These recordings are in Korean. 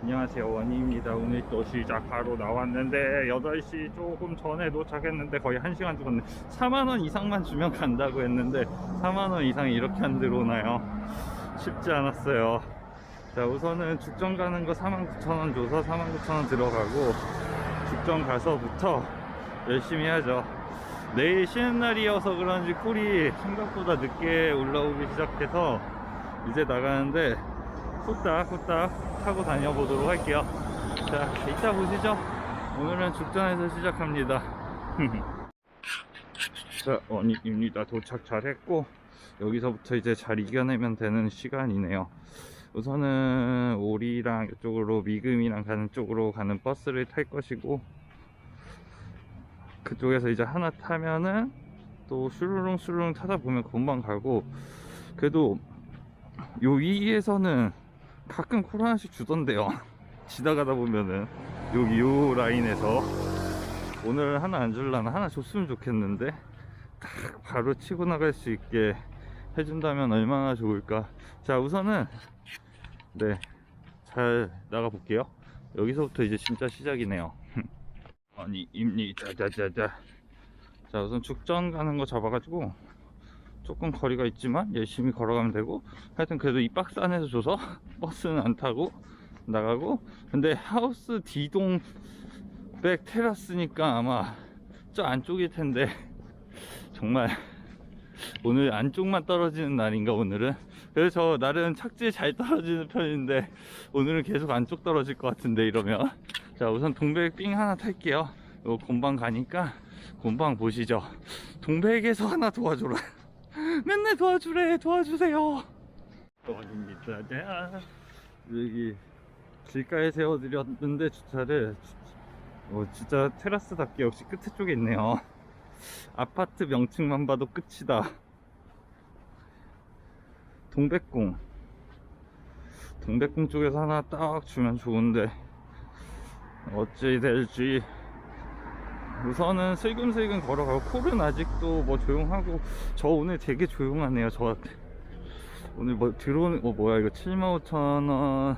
안녕하세요. 원희입니다. 오늘 또 시작하러 나왔는데 8시 조금 전에 도착했는데 거의 1시간 죽었네. 4만원 이상만 주면 간다고 했는데 4만원 이상이 이렇게 안 들어오나요? 쉽지 않았어요. 자 우선은 죽전 가는 거 49,000원 줘서 49,000원 들어가고 죽전 가서부터 열심히 해야죠. 내일 쉬는 날이어서 그런지 쿨이 생각보다 늦게 올라오기 시작해서 이제 나가는데 후딱 후딱 타고 다녀보도록 할게요. 자 이따 보시죠. 오늘은 죽전에서 시작합니다. 자 원입니다. 도착 잘했고 여기서부터 이제 잘 이겨내면 되는 시간이네요. 우선은 오리랑 이쪽으로 미금이랑 가는 쪽으로 가는 버스를 탈 것이고 그쪽에서 이제 하나 타면은 또 슈루룽 슈루룽 타다 보면 금방 가고 그래도 요 위에서는 가끔 콜 하나씩 주던데요. 지나가다 보면은 여기 요 라인에서 오늘 하나 안 줄라나 하나 줬으면 좋겠는데 딱 바로 치고 나갈 수 있게 해준다면 얼마나 좋을까. 자 우선은 네 잘 나가 볼게요. 여기서부터 이제 진짜 시작이네요. 아니 입니 짜자자자. 자 우선 죽전 가는 거 잡아가지고 조금 거리가 있지만 열심히 걸어가면 되고 하여튼 그래도 이 박스 안에서 줘서 버스는 안 타고 나가고 근데 하우스 D동 백 테라스니까 아마 저 안쪽일 텐데 정말 오늘 안쪽만 떨어지는 날인가 오늘은? 그래서 저 나름 착지에 잘 떨어지는 편인데 오늘은 계속 안쪽 떨어질 것 같은데 이러면. 자 우선 동백 삥 하나 탈게요. 요 곤방 가니까 곤방 보시죠. 동백에서 하나 도와줘라 맨날 도와주래 도와주세요. 도와줍니다. 자, 여기 길가에 세워드렸는데 주차를 어, 진짜 테라스답게 역시 끝에 쪽에 있네요. 아파트 명칭만 봐도 끝이다. 동백궁. 동백궁 쪽에서 하나 딱 주면 좋은데 어찌 될지 우선은 슬금슬금 걸어가고 콜은 아직도 뭐 조용하고 저 오늘 되게 조용하네요 저한테 오늘 뭐 들어오는 어 뭐야 이거 75,000원.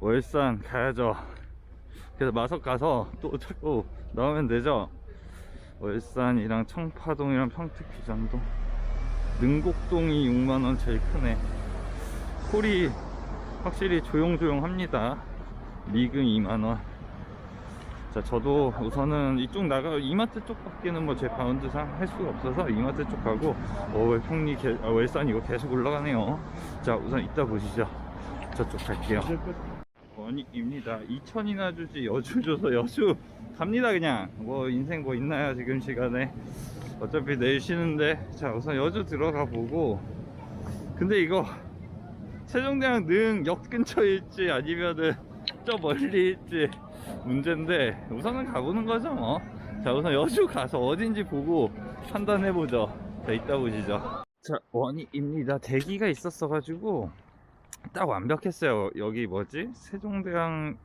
월산 가야죠. 그래서 마석 가서 또 자꾸 나오면 되죠? 월산이랑 청파동이랑 평택기장동 능곡동이 6만원 제일 크네. 콜이 확실히 조용조용합니다. 미금 2만원 자 저도 우선은 이쪽 나가 이마트 쪽 밖에는 뭐 제 바운드상 할 수가 없어서 이마트 쪽 가고 어 형리 개, 아, 월산 이거 계속 올라가네요. 자 우선 이따 보시죠. 저쪽 갈게요. 원입니다. 2천이나 주지 여주 줘서 여주 갑니다 그냥. 뭐 인생 뭐 있나요 지금 시간에? 어차피 내일 쉬는데. 자 우선 여주 들어가 보고. 근데 이거 세종대왕 능 역 근처일지 아니면은 저 멀리 있지 문제인데 우선은 가보는 거죠 뭐. 자 우선 여주 가서 어딘지 보고 판단해보죠. 자 이따 보시죠. 자 원희입니다. 대기가 있었어 가지고 딱 완벽했어요. 여기 뭐지? 세종대왕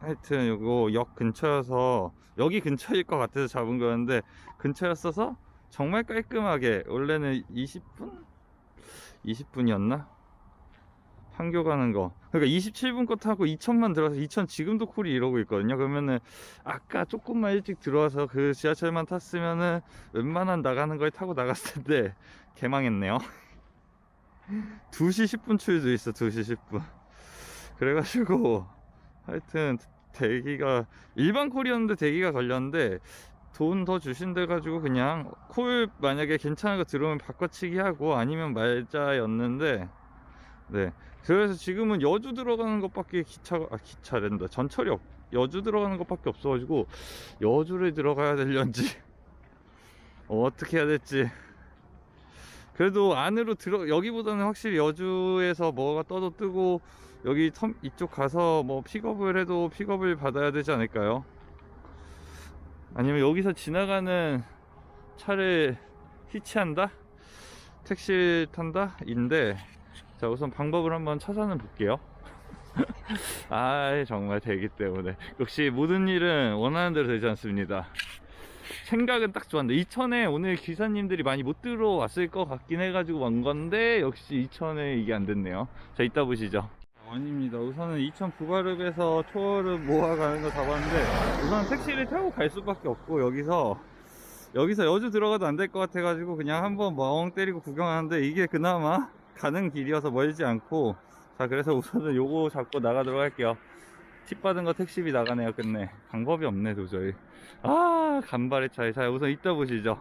하여튼 요거 역 근처여서 여기 근처일 것 같아서 잡은 거였는데 근처였어서 정말 깔끔하게 원래는 20분? 20분이었나? 판교 가는 거. 그러니까 27분 거 타고 2000만 들어서 2000 지금도 쿨이 이러고 있거든요. 그러면은 아까 조금만 일찍 들어와서 그 지하철만 탔으면은 웬만한 나가는 걸 타고 나갔을 텐데 개망했네요. 2시 10분 출도 있어 2시 10분. 그래가지고 하여튼 대기가 일반 콜이었는데 대기가 걸렸는데 돈 더 주신대 가지고 그냥 콜 만약에 괜찮은 거 들어오면 바꿔치기 하고 아니면 말자였는데 네. 그래서 지금은 여주 들어가는 것밖에 기차가, 아, 기차랜다. 전철이 없, 여주 들어가는 것밖에 없어가지고, 여주를 들어가야 될런지, 어, 어떻게 해야 될지. 그래도 안으로 들어, 여기보다는 확실히 여주에서 뭐가 떠도 뜨고, 여기 텀, 이쪽 가서 뭐 픽업을 해도 픽업을 받아야 되지 않을까요? 아니면 여기서 지나가는 차를 히치한다? 택시 탄다? 인데, 자 우선 방법을 한번 찾아는 볼게요. 아 정말 되기 때문에. 역시 모든 일은 원하는 대로 되지 않습니다. 생각은 딱 좋았는데 이천에 오늘 기사님들이 많이 못 들어왔을 것 같긴 해가지고 온 건데 역시 이천에 이게 안 됐네요. 자 이따 보시죠. 아닙니다. 우선은 이천 부가릅에서 초월을 모아가는 거 잡았는데 우선 택시를 타고 갈 수밖에 없고 여기서 여기서 여주 들어가도 안 될 것 같아가지고 그냥 한번 멍 때리고 구경하는데 이게 그나마 가는 길이어서 멀지 않고 자 그래서 우선은 요거 잡고 나가도록 할게요. 팁 받은 거 택시비 나가네요 끝내. 방법이 없네 도저히. 아 간발의 차이. 자 우선 이따 보시죠.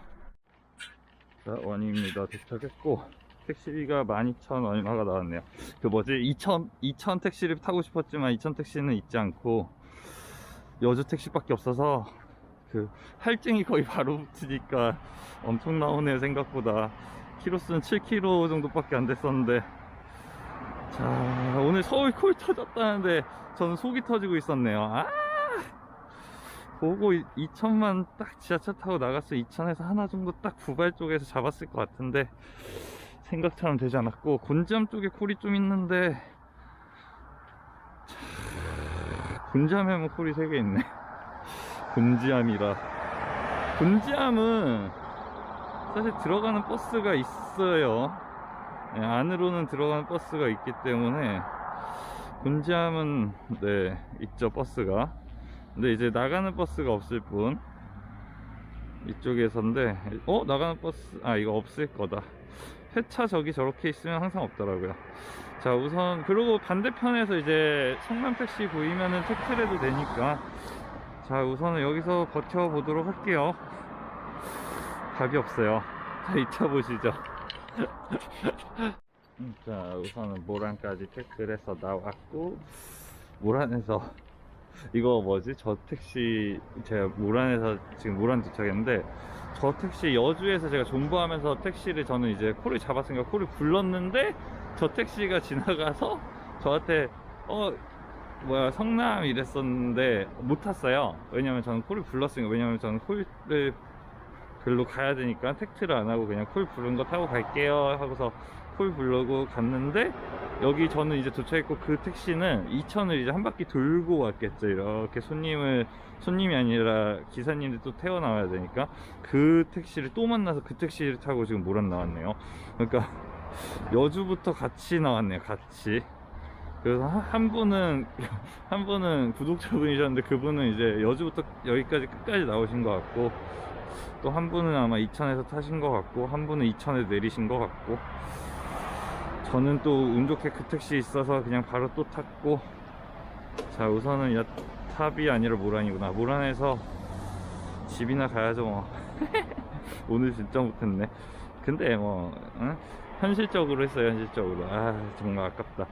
자 원입니다. 도착했고 택시비가 12,000 얼마가 나왔네요. 그 뭐지? 2,000 2,000 택시를 타고 싶었지만 2,000 택시는 있지 않고 여주 택시밖에 없어서 그 할증이 거의 바로 붙으니까 엄청 나오네요 생각보다 키로수는 7km 정도밖에 안 됐었는데. 자 오늘 서울 콜 터졌다는데 저는 속이 터지고 있었네요. 아! 보고 2천만 딱 지하철 타고 나갔어 2천에서 하나 정도 딱 부발 쪽에서 잡았을 것 같은데 생각처럼 되지 않았고 곤지암 쪽에 콜이 좀 있는데 차, 곤지암에만 콜이 3개 있네. 곤지암이라. 곤지암은 사실 들어가는 버스가 있어요. 예, 안으로는 들어가는 버스가 있기 때문에 곤지암은 네 있죠 버스가. 근데 이제 나가는 버스가 없을 뿐 이쪽에서인데 어 나가는 버스 아 이거 없을 거다. 회차 저기 저렇게 있으면 항상 없더라고요. 자 우선 그리고 반대편에서 이제 성남택시 보이면은 택트해도 되니까. 자 우선은 여기서 버텨보도록 할게요 답이 없어요. 자 2차 보시죠. 음, 자 우선은 모란까지 태클해서 나왔고 모란에서 이거 뭐지? 저 택시 제가 모란에서 지금 모란 도착했는데 저 택시 여주에서 제가 존버하면서 택시를 저는 이제 콜을 잡았으니까 콜을 불렀는데 저 택시가 지나가서 저한테 어 뭐야 성남 이랬었는데 못 탔어요. 왜냐면 저는 콜을 불렀으니까. 왜냐면 저는 콜을 별로 가야 되니까 택트를 안 하고 그냥 콜 부른 거 타고 갈게요 하고서 콜 부르고 갔는데 여기 저는 이제 도착했고 그 택시는 2천을 이제 한 바퀴 돌고 왔겠죠. 이렇게 손님을 손님이 아니라 기사님들 또 태워 나와야 되니까 그 택시를 또 만나서 그 택시를 타고 지금 모란 나왔네요. 그러니까 여주부터 같이 나왔네요 같이. 그래서 한- 한 분은 한 분은 구독자분이셨는데 그분은 이제 여주부터 여기까지 끝까지 나오신 것 같고 또 한 분은 아마 이천에서 타신 것 같고 한 분은 이천에 내리신 것 같고. 저는 또 운 좋게 그 택시 있어서 그냥 바로 또 탔고. 자 우선은 야 탑이 아니라 모란이구나. 모란에서 집이나 가야죠 뭐. 오늘 진짜 못했네. 근데 뭐 응? 현실적으로 했어요 현실적으로. 아 정말 아깝다.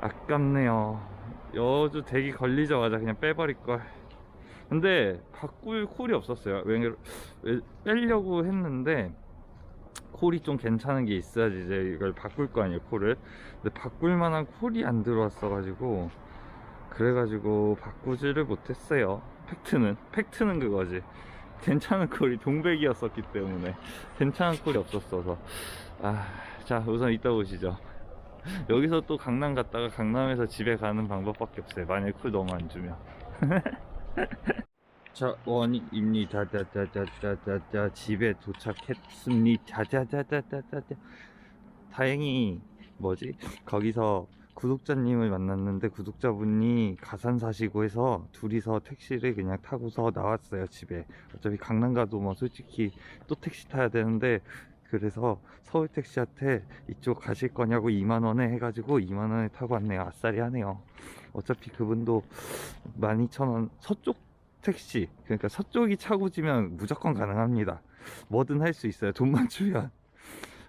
아깝네요. 여주 대기 걸리자마자 그냥 빼버릴걸 근데 바꿀 콜이 없었어요. 왜, 왜 빼려고 했는데 콜이 좀 괜찮은 게 있어야지 이제 이걸 바꿀 거 아니에요 콜을. 근데 바꿀 만한 콜이 안 들어왔어 가지고 그래가지고 바꾸지를 못했어요. 팩트는 팩트는 그거지. 괜찮은 콜이 동백이었었기 때문에 괜찮은 콜이 없었어서. 아자 우선 이따 보시죠. 여기서 또 강남 갔다가 강남에서 집에 가는 방법밖에 없어요. 만약에 쿨 너무 안 주면 자 원입니다. 자자자자자자 집에 도착했습니다. 자자자자자자 다행히 뭐지? 거기서 구독자님을 만났는데 구독자분이 가산 사시고 해서 둘이서 택시를 그냥 타고서 나왔어요 집에. 어차피 강남 가도 뭐 솔직히 또 택시 타야 되는데 그래서 서울 택시한테 이쪽 가실 거냐고 2만원에 해가지고 2만원에 타고 왔네요. 아싸리 하네요. 어차피 그분도 12,000원 서쪽 택시 그러니까 서쪽이 차고지면 무조건 가능합니다. 뭐든 할 수 있어요. 돈만 주면.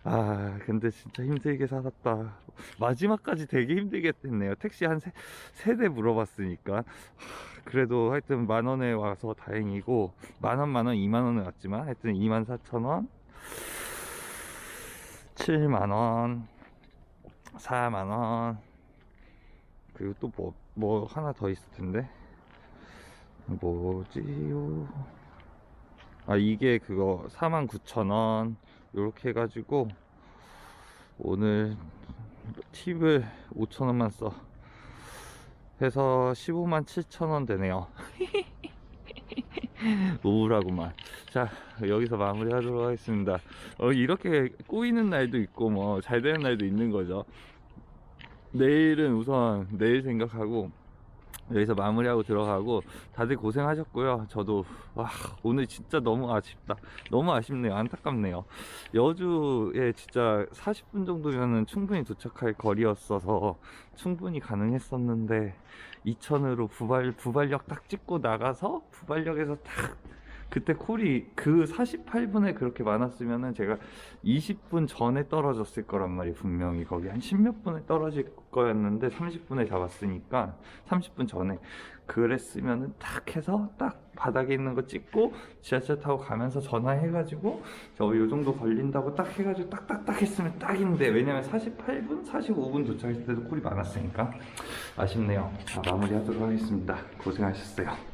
아 근데 진짜 힘들게 살았다. 마지막까지 되게 힘들게 했네요. 택시 한 세, 세 대 물어봤으니까. 하, 그래도 하여튼 만원에 와서 다행이고 만원 만원 2만원에 왔지만 하여튼 2만 4천원 7만원 4만원. 그리고 또뭐뭐 하나 더 있을 텐데. 뭐지요? 아 이게 그거 49,000원. 요렇게 해가지고 오늘 팁을 5,000원만 써. 해서 15만 7천원 되네요 우울하구만. 자 여기서 마무리 하도록 하겠습니다. 어, 이렇게 꼬이는 날도 있고 뭐 잘 되는 날도 있는 거죠. 내일은 우선 내일 생각하고 여기서 마무리하고 들어가고 다들 고생하셨고요. 저도 와 오늘 진짜 너무 아쉽다. 너무 아쉽네요. 안타깝네요. 여주에 진짜 40분 정도면은 충분히 도착할 거리였어서 충분히 가능했었는데 이천으로 부발 부발역 딱 찍고 나가서 부발역에서 딱 그때 콜이 그 48분에 그렇게 많았으면은 제가 20분 전에 떨어졌을 거란 말이에요 분명히. 거기 한 10몇 분에 떨어질 거였는데 30분에 잡았으니까 30분 전에 그랬으면은 딱 해서 딱 바닥에 있는 거 찍고 지하철 타고 가면서 전화해가지고 저 요 정도 걸린다고 딱 해가지고 딱딱딱 했으면 딱인데 왜냐면 48분 45분 도착했을 때도 콜이 많았으니까 아쉽네요. 자 마무리하도록 하겠습니다. 고생하셨어요